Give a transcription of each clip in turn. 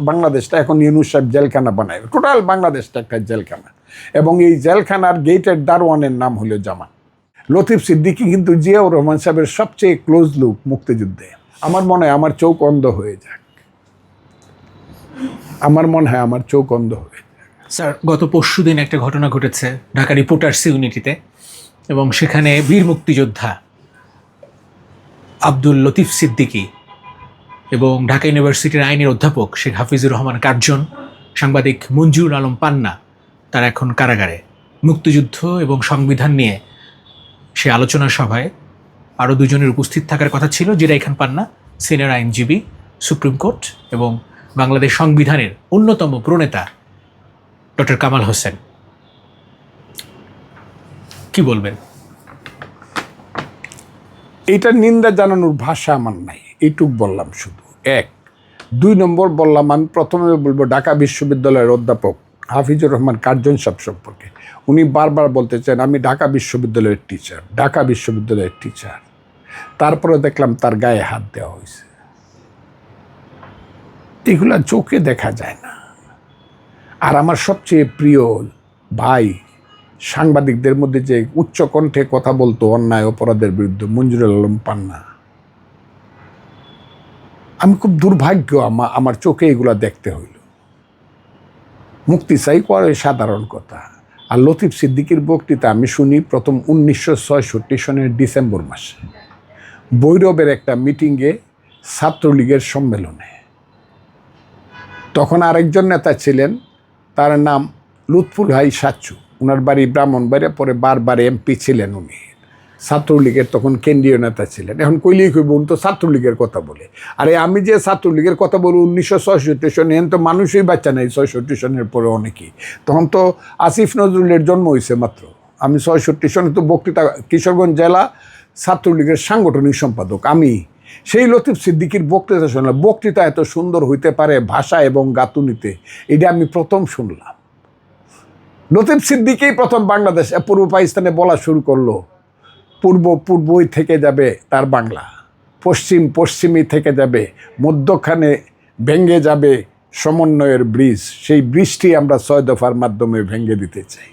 বাংলাদেশটা এখন ইউনুস সাহেব জেলখানা বানায়। টোটাল বাংলাদেশটা একটা জেলখানা। এবং এই জেলখানার গেটের দারোয়ানের নাম হলো জামা লতিফ সিদ্দিকী কিন্তু জিয়াউর রহমান সাহেবের সবচেয়ে ক্লোজ লুক মুক্তিযুদ্ধে। আমার মনে হয় আমার চোখ অন্ধ হয়ে যাক। আমার মনে হয় আমার চোখ অন্ধ হয়ে স্যার, গত পরশু দিন একটা ঘটনা ঘটেছে ঢাকা রিপোর্টার্স ইউনিটিতে। এবং সেখানে বীর মুক্তিযোদ্ধা আব্দুল লতিফ সিদ্দিকী এবং ঢাকা ইউনিভার্সিটির আইনের অধ্যাপক শেখ হাফিজুর রহমান কার্জন, সাংবাদিক মঞ্জুর আলম পান্না, তারা এখন কারাগারে। মুক্তিযুদ্ধ এবং সংবিধান নিয়ে সে আলোচনা সভায় আরও দুজনের উপস্থিত থাকার কথা ছিল যেটা এখান পান্না, সিনিয়র আইনজীবী, সুপ্রিম কোর্ট এবং বাংলাদেশ সংবিধানের অন্যতম প্রণেতা ডক্টর কামাল হোসেন। কি বলবেন? এইটা নিন্দা জানানোর ভাষা আমার নাই। এইটুক বললাম শুধু। এক, দুই নম্বর বললাম আমি প্রথমে বলব ঢাকা বিশ্ববিদ্যালয়ের অধ্যাপক হাফিজুর রহমান কার্জন সাহেব সম্পর্কে। উনি বারবার বলতে চান, আমি ঢাকা বিশ্ববিদ্যালয়ের টিচার ঢাকা বিশ্ববিদ্যালয়ের টিচার তারপরে দেখলাম তার গায়ে হাত দেওয়া হয়েছে। এগুলা চোখে দেখা যায় না। আর আমার সবচেয়ে প্রিয় ভাই সাংবাদিকদের মধ্যে যে উচ্চ কণ্ঠে কথা বলতো অন্যায় অপরাধের বিরুদ্ধে, মঞ্জুরুল আলম পান্না। আমি খুব দুর্ভাগ্য আমার আমার চোখে এগুলা দেখতে হইল। মুক্তি চাই করে সাধারণ কথা। আর লতিফ সিদ্দিকির বক্তৃতা আমি শুনি প্রথম উনিশশো ছয়ষট্টি সনের ডিসেম্বর মাসে। বৈরবের একটা মিটিংয়ে ছাত্রলীগের সম্মেলনে। তখন আরেকজন নেতা ছিলেন, তার নাম লুৎফুল হাই সাচ্চু। ওনার বাড়ি ব্রাহ্মণবাড়িয়া, পরে বারবার এমপি ছিলেন উনি। ছাত্রলীগের তখন কেন্দ্রীয় নেতা ছিলেন। এখন কইলেই কইব তো ছাত্রলীগের কথা বলে। আরে আমি যে ছাত্রলীগের কথা বলি উনিশশো ছয়ষট্টি সনে এখন তো মানুষই বাচ্চা নেই, ছয়ষট্টি সনের পরে অনেকেই। তখন তো আসিফ নজরুলের জন্ম হয়েছে মাত্র। আমি ছয়ষট্টি সনে তো বক্তৃতা, কিশোরগঞ্জ জেলা ছাত্রলীগের সাংগঠনিক সম্পাদক, আমি। সেই লতিফ সিদ্দিকির বক্তৃতা শুনলাম। বক্তৃতা এত সুন্দর হইতে পারে ভাষা এবং গাতুনিতে এটা আমি প্রথম শুনলাম। লতিফ সিদ্দিকেই প্রথম বাংলাদেশ পূর্ব পাকিস্তানে বলা শুরু করল। পূর্ব পূর্বই থেকে যাবে তার বাংলা, পশ্চিম পশ্চিমই থেকে যাবে, মধ্যখানে ভেঙে যাবে সমন্বয়ের ব্রিজ, সেই ব্রিজটি আমরা ছয় দফার মাধ্যমে ভেঙে দিতে চাই।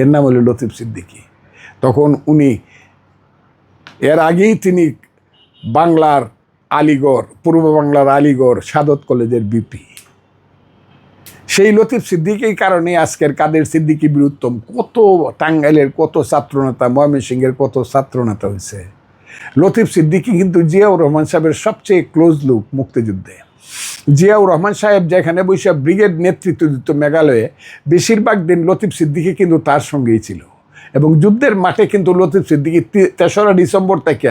এর নাম হলো লতিফ সিদ্দিকী। তখন উনি, এর আগেই তিনি বাংলার আলিগড়, পূর্ব বাংলার আলিগড় সাদত কলেজের বিপি। সেই লতিফ সিদ্দিকের কারণে আজকের কাদের সিদ্দিকি বীরুত্তম কত টাঙ্গাইলের কত ছাত্রনেতা, ময়মনসিংহের কত ছাত্রনেতা হয়েছে? লতিফ সিদ্দিকি কিন্তু জিয়াউর রহমান সাহেবের সবচেয়ে ক্লোজ লুক মুক্তিযুদ্ধে। জিয়াউর রহমান সাহেব যেখানে বসে ব্রিগেড নেতৃত্ব দিত মেঘালয়ে, বেশিরভাগ দিন লতিফ সিদ্দিকি কিন্তু তার সঙ্গেই ছিল। এবং যুদ্ধের মাঠে কিন্তু লতিফ সিদ্দিকি তেসরা ডিসেম্বর থেকে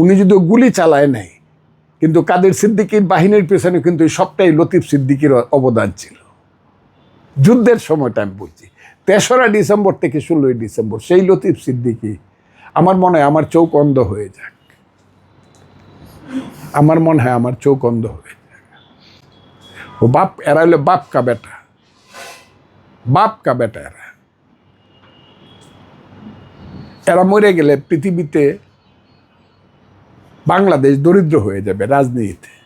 উনি যদি গুলি চালায় নাই, কিন্তু কাদের সিদ্দিকির বাহিনীর পেছনে কিন্তু সবটাই লতিফ সিদ্দিকির অবদান ছিল। যুদ্ধের সময়টা আমি বলছি। তেসরা ডিসেম্বর থেকে ষোলোই ডিসেম্বর, সেই লতিফ সিদ্দিকি, আমার মনে হয় আমার চোখ অন্ধ হয়ে যাক। আমার মনে হয় আমার চোখ অন্ধ হয়ে যাক। ও বাপ, এরা হলো বাপ কা বেটা। বাপ কা বেটা এরা। এরা মরে গেলে পৃথিবীতে বাংলাদেশ দরিদ্র হয়ে যাবে রাজনীতিতে।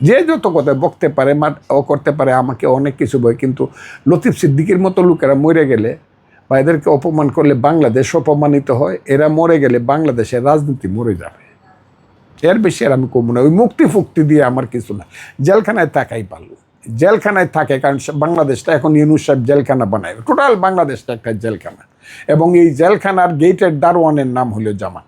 যে যত কথা বকতে পারে ও করতে পারে, আমাকে অনেক কিছু বই, কিন্তু লতিফ সিদ্দিকির মতো লোকেরা মরে গেলে বা এদেরকে অপমান করলে বাংলাদেশ অপমানিত হয়, এরা মরে গেলে বাংলাদেশের রাজনীতি মরে যাবে। এর বেশি আর আমি কমু না, ওই মুক্তি ফুক্তি দিয়ে আমার কিছু না। জেলখানায় থাকাই পারল জেলখানায় থাকে, কারণ বাংলাদেশটা এখন ইউনুস সাহেব জেলখানা বানায়। টোটাল বাংলাদেশটা একটা জেলখানা। এবং এই জেলখানার গেটের দারোয়ানের নাম হলো জামা